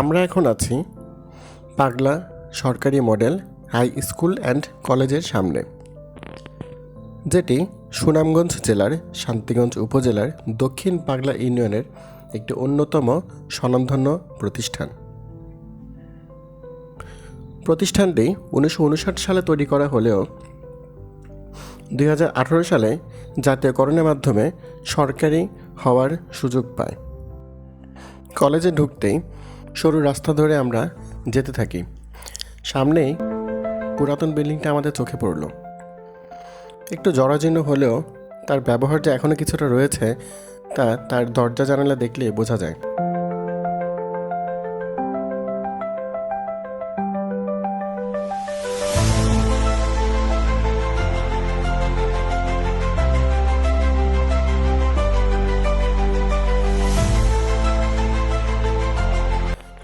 আমরা এখন আছি পাগলা সরকারি মডেল হাই স্কুল অ্যান্ড কলেজের সামনে, যেটি সুনামগঞ্জ জেলার শান্তিগঞ্জ উপজেলার দক্ষিণ পাগলা ইউনিয়নের একটি অন্যতম স্বনামধন্য প্রতিষ্ঠান। প্রতিষ্ঠানটি উনিশশো উনষাট সালে তৈরি করা হলেও দুই হাজার আঠারো সালে জাতীয়করণের মাধ্যমে সরকারি হওয়ার সুযোগ পায়। কলেজে ঢুকতেই সরু রাস্তা ধরে আমরা যেতে থাকি। সামনেই পুরাতন বিল্ডিংটা আমাদের চোখে পড়ল। একটু জরাজীর্ণ হলেও তার ব্যবহার যে এখনও কিছুটা রয়েছে, তা তার দরজা জানালা দেখলে বোঝা যায়।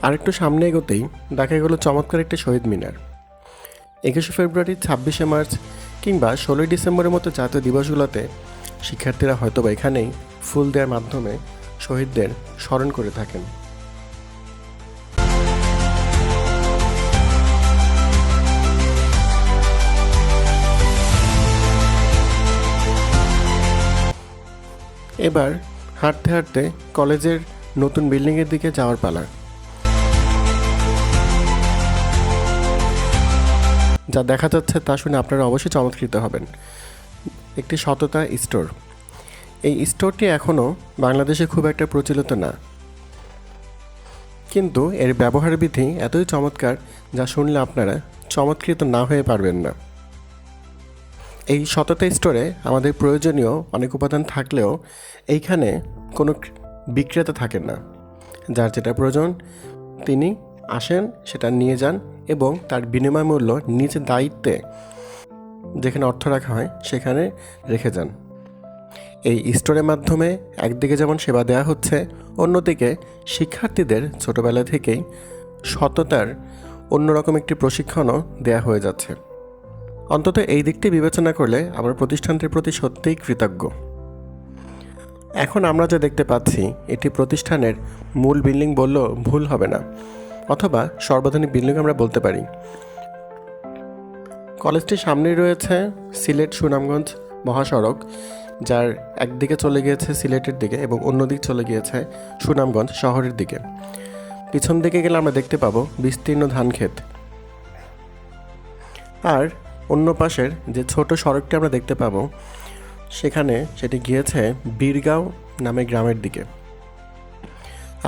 আরেকটু সামনে এগোতেই দেখা গেল চমৎকার একটি শহীদ মিনার। একুশে ফেব্রুয়ারি, ছাব্বিশে মার্চ কিংবা ষোলোই ডিসেম্বরের মতো জাতীয় দিবসগুলোতে শিক্ষার্থীরা হয়তো বা এখানেই ফুল দেওয়ার মাধ্যমে শহীদদের স্মরণ করে থাকেন। এবার হাঁটতে হাঁটতে কলেজের নতুন বিল্ডিংয়ের দিকে যাওয়ার পালা। যা দেখা যাচ্ছে তা শুনে আপনারা অবশ্যই চমৎকৃত হবেন। একটি সততা স্টোর। এই স্টোরটি এখনও বাংলাদেশে খুব একটা প্রচলিত না। কিন্তু এর ব্যবহার বিধি এতই চমৎকার যা শুনলে আপনারা চমৎকৃত না হয়ে পারবেন না। এই সততা স্টোরে আমাদের প্রয়োজনীয় অনেক উপাদান থাকলেও এইখানে কোনো বিক্রেতা থাকেন না। যার যেটা প্রয়োজন, তিনি আসেন, সেটা নিয়ে যান এবং তার বিনিময় মূল্য নিজের দায়িত্বে যেখানে অর্থ রাখা হয়, সেখানে রেখে যান। এই স্টোরের মাধ্যমে একদিকে যেমন সেবা দেওয়া হচ্ছে, অন্যদিকে শিক্ষার্থীদের ছোটোবেলা থেকেই সততার অন্যরকম একটি প্রশিক্ষণও দেয়া হয়ে যাচ্ছে। অন্তত এই দিকটি বিবেচনা করলে আমার প্রতিষ্ঠানটির প্রতি সত্যিই কৃতজ্ঞ। এখন আমরা যা দেখতে পাচ্ছি, এটি প্রতিষ্ঠানের মূল বিল্ডিং বললেও ভুল হবে না। অথবা সর্বাধুনিক বিল্ডিং আমরা বলতে পারি। কলেজটির সামনেই রয়েছে সিলেট সুনামগঞ্জ মহাসড়ক, যার একদিকে চলে গিয়েছে সিলেটের দিকে এবং অন্যদিকে চলে গিয়েছে সুনামগঞ্জ শহরের দিকে। পিছন দিকে গেলে আমরা দেখতে পাবো বিস্তীর্ণ ধান ক্ষেত। আর অন্য পাশের যে ছোট সড়কটি আমরা দেখতে পাবো, সেখানে সেটি গিয়েছে বীরগাঁও নামে গ্রামের দিকে।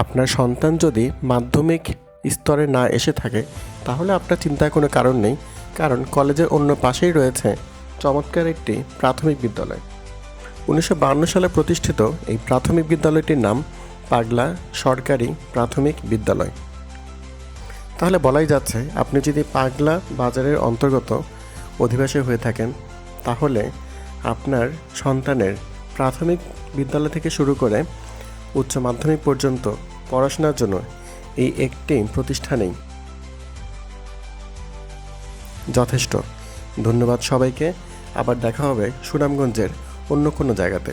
আপনার সন্তান যদি মাধ্যমিক স্তরে না এসে থাকে, তাহলে আপনার চিন্তার কোনো কারণ নেই। কারণ কলেজের অন্য পাশেই রয়েছে চমৎকার একটি প্রাথমিক বিদ্যালয়। উনিশশো সালে প্রতিষ্ঠিত এই প্রাথমিক বিদ্যালয়টির নাম পাগলা সরকারি প্রাথমিক বিদ্যালয়। তাহলে বলাই যাচ্ছে, আপনি যদি পাগলা বাজারের অন্তর্গত অধিবাসী হয়ে থাকেন, তাহলে আপনার সন্তানের প্রাথমিক বিদ্যালয় থেকে শুরু করে উচ্চ মাধ্যমিক পর্যন্ত পড়াশোনার জন্য এই একটি প্রতিষ্ঠানেই। যথেষ্ট। ধন্যবাদ সবাইকে। আবার দেখা হবে সুনামগঞ্জের অন্য কোনো জায়গাতে।